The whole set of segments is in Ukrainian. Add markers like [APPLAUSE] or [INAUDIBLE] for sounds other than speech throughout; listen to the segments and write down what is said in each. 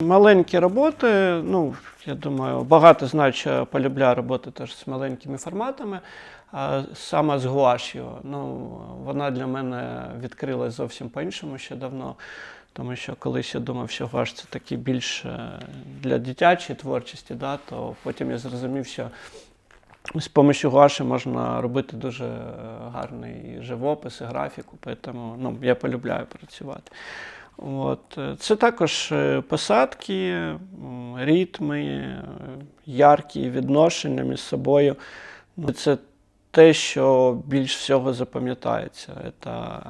Маленькі роботи, ну, я думаю, багато знають, що роботи теж з маленькими форматами, а саме з гуаш'ю. Ну, вона для мене відкрилась зовсім по-іншому ще давно. Тому що колись я думав, що гуаш це такий більш е, для дитячої творчості, да, то потім я зрозумів, що з допомогою гуаші можна робити дуже е, гарний живопис і графіку, тому ну, я полюбляю працювати. От. Це також е, посадки, ритми, яркі відношення між собою. Ну, Це те, що більш всього запам'ятається. Це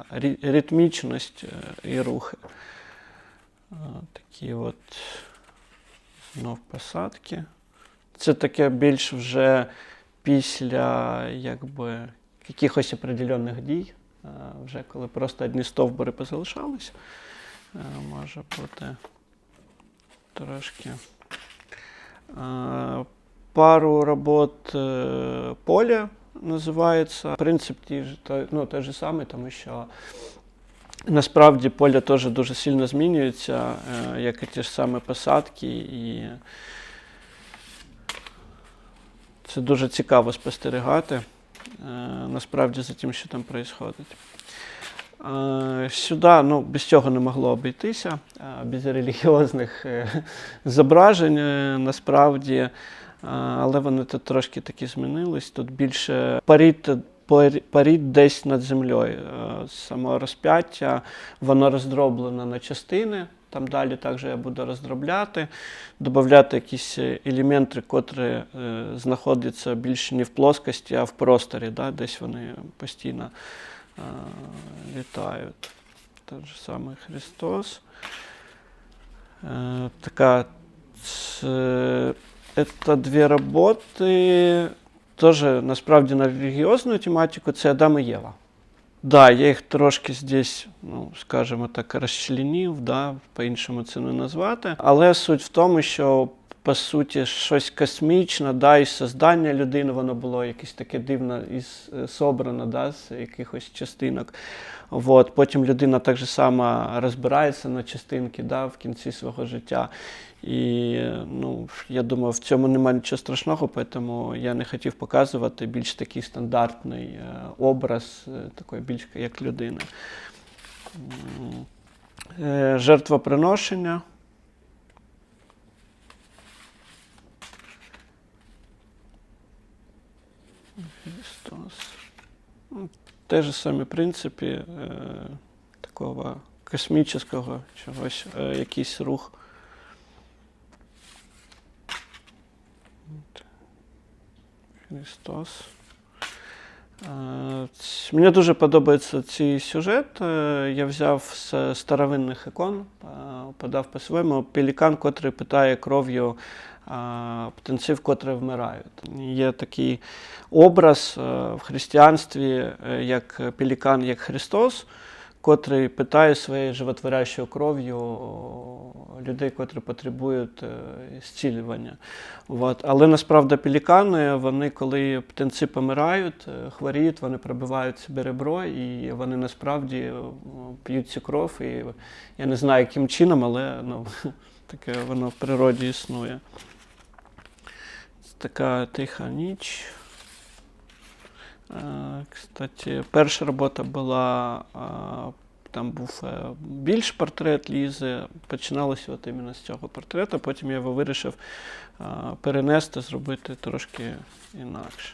ритмічність е, і рухи. Е, Такі от знов посадки. Це таке більш вже після якби, якихось определених дій, вже коли просто одні стовбури позалишалися. Е, Може бути трошки. Е, Пару робот е, поля називається. Принцип ті ж, ну, той же самий, тому що насправді поле теж дуже сильно змінюється, як і ті ж самі посадки. І це дуже цікаво спостерігати насправді за тим, що там відбувається. Е, Сюди ну, без цього не могло обійтися, е, без релігіозних е, зображень насправді, але вони тут трошки такі змінились. Тут більше паріт, парі- паріт десь над землею. Само розп'яття, воно роздроблено на частини. Там далі також я буду роздробляти, додати якісь елементи, е, знаходяться більше не в плоскості, а в просторі. Да? Десь вони постійно літають. Той же самий Христос. Е, така це дві роботи. Теж насправді на релігіозну тематику це Адам і Єва. Да, я їх трошки здесь, ну, скажімо так, розчленів, да, по-іншому це не назвати. Але суть в тому, що по суті щось космічне, да, і создання людини, воно було якесь таке дивно із е, собрано да, з якихось частинок. От. Потім людина так же само розбирається на частинки да, в кінці свого життя. І ну, я думаю, в цьому немає нічого страшного, тому я не хотів показувати більш такий стандартний е, образ, е, такої більш як е, Жертвоприношення. Христос. Ну, Те ж самі принципи е, такого космічного чогось, е, якийсь рух. Христос. Е, Мені дуже подобається цей сюжет. Я взяв з старовинних ікон, подав по-своєму. Пелікан, котрий питає кров'ю е, птенців, котрі вмирають. Є такий образ е, в християнстві, е, як пелікан, як Христос, котрий питає своєю животворящою кров'ю людей, котрі потребують е, зцілювання. От. Але насправді пелікани, вони, коли птенці помирають, хворіють, вони пробивають собі ребро, і вони насправді п'ють цю кров. І я не знаю, яким чином, але ну, [LAUGHS] таке воно в природі існує. Така тиха ніч. Кстати, перша робота була, там був е, більш портрет Лізи. Починалося от іменно з цього портрета, потім я його вирішив перенести, зробити трошки інакше.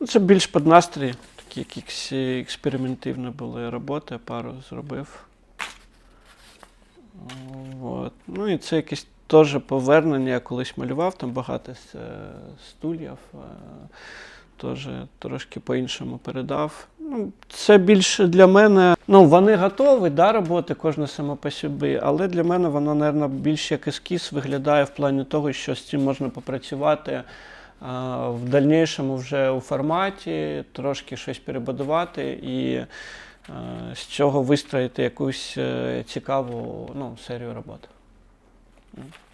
Ну, це більш під настрій, такі якісь експериментивні були роботи, пару зробив. От. Ну і це якесь теж повернення, я колись малював, там багато е, стульів. е, Теж трошки по-іншому передав. Ну, це більше для мене. Ну, вони готові, да, роботи, кожна сама по собі, але для мене воно, мабуть, більш як ескіз виглядає в плані того, що з цим можна попрацювати в дальнішому вже у форматі, трошки щось перебудувати і е, з цього вистроїти якусь е, цікаву ну, серію робот. Mm.